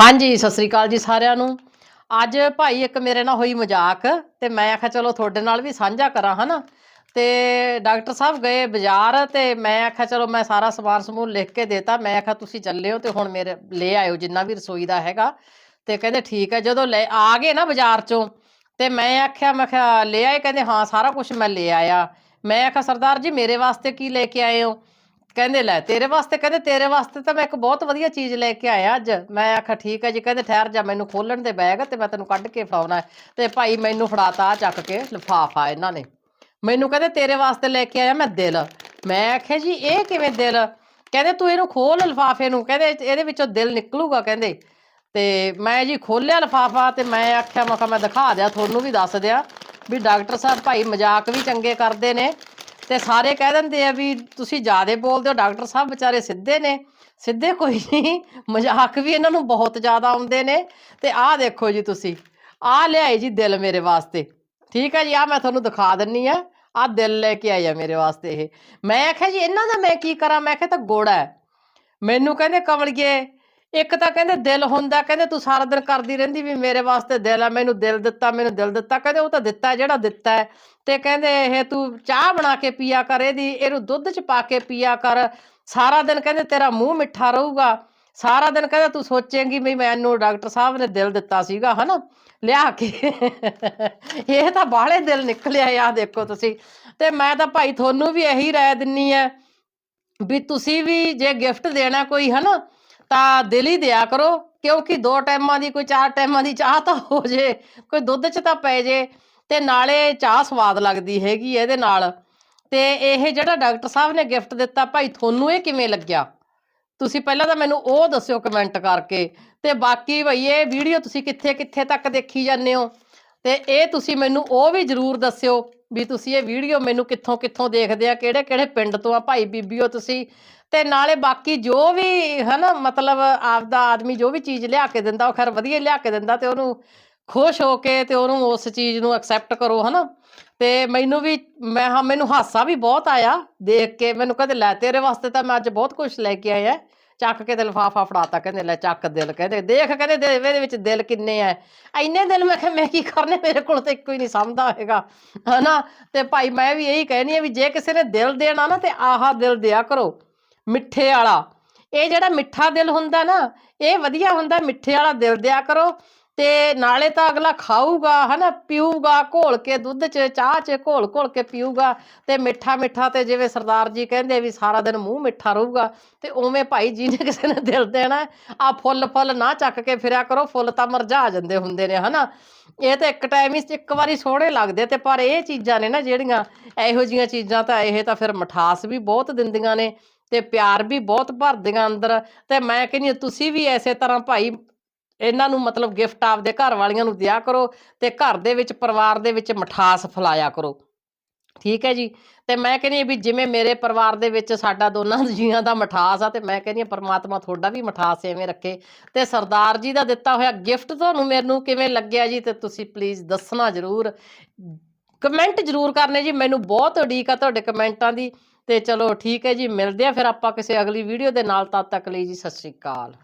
ਹਾਂਜੀ, ਸਤਿ ਸ੍ਰੀ ਅਕਾਲ ਜੀ ਸਾਰਿਆਂ ਨੂੰ। ਅੱਜ ਭਾਈ ਇੱਕ ਮੇਰੇ ਨਾਲ ਹੋਈ ਮਜ਼ਾਕ ਤੇ ਮੈਂ ਆਖਿਆ ਚਲੋ ਤੁਹਾਡੇ ਨਾਲ ਵੀ ਸਾਂਝਾ ਕਰਾਂ, ਹਨਾ? ਤੇ ਡਾਕਟਰ ਸਾਹਿਬ ਗਏ ਬਾਜ਼ਾਰ ਤੇ ਮੈਂ ਆਖਿਆ ਚਲੋ ਮੈਂ ਸਾਰਾ ਸਮਾਨ ਸਮੂਨ ਲਿਖ ਕੇ ਦੇਤਾ। ਮੈਂ ਆਖਿਆ ਤੁਸੀਂ ਚੱਲਿਓ ਤੇ ਹੁਣ ਮੇਰੇ ਲੈ ਆਇਓ ਜਿੰਨਾ ਵੀ ਰਸੋਈ ਦਾ ਹੈਗਾ। ਤੇ ਕਹਿੰਦੇ ਠੀਕ ਹੈ, ਜਦੋਂ ਲੈ ਆ ਗਏ ਨਾ ਬਾਜ਼ਾਰ ਚੋਂ ਤੇ ਮੈਂ ਆਖਿਆ ਮੈਂ ਆਖਿਆ ਲੈ ਆਏ? ਕਹਿੰਦੇ ਹਾਂ, ਸਾਰਾ ਕੁਝ ਮੈਂ ਲੈ ਆਇਆ। ਮੈਂ ਆਖਿਆ ਸਰਦਾਰ ਜੀ ਮੇਰੇ ਵਾਸਤੇ ਕੀ ਲੈ ਕੇ ਆਏ ਹੋ? ਕਹਿੰਦੇ ਲੈ ਤੇਰੇ ਵਾਸਤੇ, ਕਹਿੰਦੇ ਤੇਰੇ ਵਾਸਤੇ ਤਾਂ ਮੈਂ ਇੱਕ ਬਹੁਤ ਵਧੀਆ ਚੀਜ਼ ਲੈ ਕੇ ਆਇਆ ਅੱਜ। ਮੈਂ ਆਖਿਆ, ਠੀਕ ਹੈ ਜੀ, ਕਹਿੰਦੇ ਠਹਿਰ ਜਾ, ਮੈਨੂੰ ਖੋਲਣ ਦੇ ਬੈਗ ਤੇ ਮੈਂ ਤੈਨੂੰ ਕੱਢ ਕੇ ਫੜਾਉਣਾ ਹੈ। ਤੇ ਭਾਈ ਮੈਨੂੰ ਫੜਾਤਾ ਆਹ ਚੱਕ ਕੇ, ਲਿਫਾਫਾ ਇਹਨਾਂ ਨੇ। ਮੈਨੂੰ ਕਹਿੰਦੇ ਤੇਰੇ ਵਾਸਤੇ ਲੈ ਕੇ ਆਇਆ ਮੈਂ ਦਿਲ। ਮੈਂ ਆਖਿਆ ਜੀ, ਇਹ ਕਿਵੇਂ ਦਿਲ? ਕਹਿੰਦੇ ਤੂੰ ਇਹਨੂੰ ਖੋਲ ਲਿਫਾਫੇ ਨੂੰ, ਕਹਿੰਦੇ ਇਹਦੇ ਵਿੱਚੋਂ ਦਿਲ ਨਿਕਲੂਗਾ, ਕਹਿੰਦੇ। ਤੇ ਮੈਂ ਜੀ ਖੋਲਿਆ ਲਿਫਾਫਾ ਤੇ ਮੈਂ ਆਖਿਆ, ਮੈਂ ਕਿਹਾ ਮੈਂ ਦਿਖਾ ਦਿਆਂ, ਤੁਹਾਨੂੰ ਵੀ ਦੱਸ ਦਿਆਂ ਵੀ ਡਾਕਟਰ ਸਾਹਿਬ ਭਾਈ ਮਜ਼ਾਕ ਵੀ ਚੰਗੇ ਕਰਦੇ ਨੇ। ਤੇ ਸਾਰੇ ਕਹਿ ਦਿੰਦੇ ਆ ਵੀ ਤੁਸੀਂ ਜ਼ਿਆਦਾ ਬੋਲਦੇ ਹੋ, ਡਾਕਟਰ ਸਾਹਿਬ ਵਿਚਾਰੇ ਸਿੱਧੇ ਨੇ। ਸਿੱਧੇ ਕੋਈ ਨਹੀਂ, ਮਜ਼ਾਕ ਵੀ ਇਹਨਾਂ ਨੂੰ ਬਹੁਤ ਜ਼ਿਆਦਾ ਆਉਂਦੇ ਨੇ। ਤੇ ਆਹ ਦੇਖੋ ਜੀ ਤੁਸੀਂ, ਆਹ ਲਿਆਏ ਜੀ ਦਿਲ ਮੇਰੇ ਵਾਸਤੇ। ਠੀਕ ਹੈ ਜੀ ਆ ਮੈਂ ਤੁਹਾਨੂੰ ਦਿਖਾ ਦਿੰਨੀ ਆ। ਆ ਦਿਲ ਲੈ ਕੇ ਆਈ ਆ ਮੇਰੇ ਵਾਸਤੇ ਇਹ। ਮੈਂ ਆਖਿਆ ਜੀ, ਇਹਨਾਂ ਦਾ ਮੈਂ ਕੀ ਕਰਾਂ? ਮੈਂ ਆਖਿਆ ਤਾਂ ਗੋੜਾ ਹੈ। ਮੈਨੂੰ ਕਹਿੰਦੇ ਕਮਲਗੇ ਇੱਕ ਤਾਂ ਕਹਿੰਦੇ ਦਿਲ ਹੁੰਦਾ, ਕਹਿੰਦੇ ਤੂੰ ਸਾਰਾ ਦਿਨ ਕਰਦੀ ਰਹਿੰਦੀ ਵੀ ਮੇਰੇ ਵਾਸਤੇ ਦਿਲ ਆ, ਮੈਨੂੰ ਦਿਲ ਦਿੱਤਾ, ਮੈਨੂੰ ਦਿਲ ਦਿੱਤਾ, ਕਹਿੰਦੇ ਉਹ ਤਾਂ ਦਿੱਤਾ ਜਿਹੜਾ ਦਿੱਤਾ ਹੈ। ਤੇ ਕਹਿੰਦੇ ਇਹ ਤੂੰ ਚਾਹ ਬਣਾ ਕੇ ਪੀਆ ਕਰ, ਇਹਦੀ, ਇਹਨੂੰ ਦੁੱਧ ਚ ਪਾ ਕੇ ਪੀਆ ਕਰ। ਸਾਰਾ ਦਿਨ ਕਹਿੰਦੇ ਤੇਰਾ ਮੂੰਹ ਮਿੱਠਾ ਰਹੂਗਾ। ਸਾਰਾ ਦਿਨ ਕਹਿੰਦਾ ਤੂੰ ਸੋਚੇਂਗੀ ਵੀ ਮੈਨੂੰ ਡਾਕਟਰ ਸਾਹਿਬ ਨੇ ਦਿਲ ਦਿੱਤਾ ਸੀਗਾ, ਹਨਾ? ਲਿਆ ਕੇ। ਇਹ ਤਾਂ ਬਾਹਲੇ ਦਿਲ ਨਿਕਲਿਆ ਆ ਦੇਖੋ ਤੁਸੀਂ। ਤੇ ਮੈਂ ਤਾਂ ਭਾਈ ਤੁਹਾਨੂੰ ਵੀ ਇਹੀ ਰਾਏ ਦਿੰਨੀ ਆ ਵੀ ਤੁਸੀਂ ਵੀ ਜੇ ਗਿਫਟ ਦੇਣਾ ਕੋਈ, ਹਨਾ? ਤਾਂ ਦਿਲ ਹੀ ਦਿਆ ਕਰੋ, ਕਿਉਂਕਿ ਦੋ ਟਾਈਮਾਂ ਦੀ, ਕੋਈ ਚਾਰ ਟਾਈਮਾਂ ਦੀ ਚਾਹ ਤਾਂ ਹੋ ਜੇ, ਕੋਈ ਦੁੱਧ 'ਚ ਤਾਂ ਪੈ ਜੇ, ਤੇ ਨਾਲੇ ਚਾਹ ਸਵਾਦ ਲੱਗਦੀ ਹੈਗੀ ਇਹਦੇ ਨਾਲ। ਤੇ ਇਹ ਜਿਹੜਾ ਡਾਕਟਰ ਸਾਹਿਬ ਨੇ ਗਿਫਟ ਦਿੱਤਾ, ਭਾਈ ਤੁਹਾਨੂੰ ਇਹ ਕਿਵੇਂ ਲੱਗਿਆ? ਤੁਸੀਂ ਪਹਿਲਾਂ ਤਾਂ ਮੈਨੂੰ ਉਹ ਦੱਸਿਓ ਕਮੈਂਟ ਕਰਕੇ। ਤੇ ਬਾਕੀ ਭਈ ਇਹ ਵੀਡੀਓ ਤੁਸੀਂ ਕਿੱਥੇ ਕਿੱਥੇ ਤੱਕ ਦੇਖੀ ਜਾਂਦੇ ਹੋ? ਤੇ ਇਹ ਤੁਸੀਂ ਮੈਨੂੰ ਉਹ ਵੀ ਜਰੂਰ ਦੱਸਿਓ ਵੀ ਤੁਸੀਂ ਇਹ ਵੀਡੀਓ ਮੈਨੂੰ ਕਿੱਥੋਂ ਕਿੱਥੋਂ ਦੇਖਦੇ ਆ, ਕਿਹੜੇ ਕਿਹੜੇ ਪਿੰਡ ਤੋਂ ਆ ਭਾਈ ਬੀਬੀਓ ਤੁਸੀਂ। ਤੇ ਨਾਲੇ ਬਾਕੀ ਜੋ ਵੀ ਹਨਾ, ਮਤਲਬ ਆਪਦਾ ਆਦਮੀ ਜੋ ਵੀ ਚੀਜ਼ ਲਿਆ ਕੇ ਦਿੰਦਾ, ਉਹ ਖੈਰ ਵਧੀਆ ਲਿਆ ਕੇ ਦਿੰਦਾ ਤੇ ਉਹਨੂੰ ਖੁਸ਼ ਹੋ ਕੇ ਤੇ ਉਹਨੂੰ ਉਸ ਚੀਜ਼ ਨੂੰ ਐਕਸੈਪਟ ਕਰੋ ਹਨਾ। ਤੇ ਮੈਨੂੰ ਵੀ, ਮੈਂ ਹਾਂ, ਮੈਨੂੰ ਹਾਸਾ ਵੀ ਬਹੁਤ ਆਇਆ ਦੇਖ ਕੇ। ਮੈਨੂੰ ਕਹਿੰਦੇ, ਲੈ ਤੇਰੇ ਵਾਸਤੇ ਤਾਂ ਮੈਂ ਅੱਜ ਬਹੁਤ ਕੁਝ ਲੈ ਕੇ ਆਇਆ। ਚੱਕ ਕੇ ਤੇ ਲਿਫਾਫਾ ਫੜਾਤਾ, ਕਹਿੰਦੇ ਲੈ ਚੱਕ ਦਿਲ, ਕਹਿੰਦੇ ਦੇਖ, ਕਹਿੰਦੇ ਦੇ- ਇਹਦੇ ਵਿੱਚ ਦਿਲ ਕਿੰਨੇ ਆ ਇੰਨੇ ਦਿਲ ਮੈਂ ਕਿਹਾ, ਮੈਂ ਕੀ ਕਰਨੇ, ਮੇਰੇ ਕੋਲ ਤਾਂ ਇੱਕੋ ਹੀ ਨਹੀਂ ਸਮਝਦਾ ਹੈਗਾ, ਹਨਾ? ਤੇ ਭਾਈ ਮੈਂ ਵੀ ਇਹੀ ਕਹਿਣੀ ਆ ਵੀ ਜੇ ਕਿਸੇ ਨੇ ਦਿਲ ਦੇਣਾ ਨਾ, ਤੇ ਆਹਾ ਦਿਲ ਦਿਆ ਕਰੋ, ਮਿੱਠੇ ਵਾਲਾ। ਇਹ ਜਿਹੜਾ ਮਿੱਠਾ ਦਿਲ ਹੁੰਦਾ ਨਾ, ਇਹ ਵਧੀਆ ਹੁੰਦਾ, ਮਿੱਠੇ ਵਾਲਾ ਦਿਲ ਦਿਆ ਕਰੋ। ਤੇ ਨਾਲੇ ਤਾਂ ਅਗਲਾ ਖਾਊਗਾ, ਹਨਾ, ਪੀਊਗਾ, ਘੋਲ ਕੇ ਦੁੱਧ 'ਚ, ਚਾਹ 'ਚ, ਘੋਲ ਘੋਲ ਕੇ ਪੀਊਗਾ ਤੇ ਮਿੱਠਾ ਮਿੱਠਾ ਤੇ ਜਿਵੇਂ ਸਰਦਾਰ ਜੀ ਕਹਿੰਦੇ ਵੀ ਸਾਰਾ ਦਿਨ ਮੂੰਹ ਮਿੱਠਾ ਰਹੂਗਾ ਤੇ ਉਵੇਂ ਭਾਈ ਜੀ ਨੇ ਕਿਸੇ ਨੇ ਦਿਲ ਦੇਣਾ, ਆ ਫੁੱਲ ਫੁੱਲ ਨਾ ਚੱਕ ਕੇ ਫਿਰਿਆ ਕਰੋ, ਫੁੱਲ ਤਾਂ ਮਰਝਾ ਜਾਂਦੇ ਹੁੰਦੇ ਨੇ, ਹਨਾ। ਇਹ ਤਾਂ ਇੱਕ ਟਾਈਮ ਹੀ ਇੱਕ ਵਾਰੀ ਸੋਹਣੇ ਲੱਗਦੇ ਤੇ ਪਰ ਇਹ ਚੀਜ਼ਾਂ ਨੇ ਨਾ ਜਿਹੜੀਆਂ ਇਹੋ ਜੀਆਂ ਚੀਜ਼ਾਂ ਤਾਂ ਇਹ ਤਾਂ ਫਿਰ ਮਠਾਸ ਵੀ ਬਹੁਤ ਦਿੰਦੀਆਂ ਨੇ ਤੇ ਪਿਆਰ ਵੀ ਬਹੁਤ ਭਰਦੀਆਂ ਅੰਦਰ ਤੇ ਮੈਂ ਕਹਿੰਦੀ ਤੁਸੀਂ ਵੀ ਐਸੇ ਤਰ੍ਹਾਂ ਭਾਈ ਇਹਨਾਂ ਨੂੰ ਮਤਲਬ ਗਿਫਟ ਆਪਦੇ ਘਰ ਵਾਲੀਆਂ ਨੂੰ ਦਿਆ ਕਰੋ ਤੇ ਘਰ ਦੇ ਵਿੱਚ, ਪਰਿਵਾਰ ਦੇ ਵਿੱਚ ਮਠਾਸ ਫਲਾਇਆ ਕਰੋ। ਠੀਕ ਹੈ ਜੀ? ਤੇ ਮੈਂ ਕਹਿੰਦੀ ਹਾਂ ਵੀ ਜਿਵੇਂ ਮੇਰੇ ਪਰਿਵਾਰ ਦੇ ਵਿੱਚ ਸਾਡਾ ਦੋਨਾਂ ਜੀਆਂ ਦਾ ਮਠਾਸ ਆ ਤੇ ਮੈਂ ਕਹਿੰਦੀ ਹਾਂ ਪਰਮਾਤਮਾ ਤੁਹਾਡਾ ਵੀ ਮਠਾਸ ਐਵੇਂ ਰੱਖੇ। ਤੇ ਸਰਦਾਰ ਜੀ ਦਾ ਦਿੱਤਾ ਹੋਇਆ ਗਿਫਟ ਤੁਹਾਨੂੰ ਮੈਨੂੰ ਕਿਵੇਂ ਲੱਗਿਆ ਜੀ ਤੇ ਤੁਸੀਂ ਪਲੀਜ਼ ਦੱਸਣਾ ਜ਼ਰੂਰ। ਕਮੈਂਟ ਜ਼ਰੂਰ ਕਰਨੇ ਜੀ, ਮੈਨੂੰ ਬਹੁਤ ਉਡੀਕ ਆ ਤੁਹਾਡੇ ਕਮੈਂਟਾਂ ਦੀ। ਤੇ ਚਲੋ ਠੀਕ ਹੈ ਜੀ, ਮਿਲਦੇ ਆ ਫਿਰ ਆਪਾਂ ਕਿਸੇ ਅਗਲੀ ਵੀਡੀਓ ਦੇ ਨਾਲ, ਤਦ ਤੱਕ ਲਈ ਜੀ, ਸਤਿ ਸ਼੍ਰੀ ਅਕਾਲ।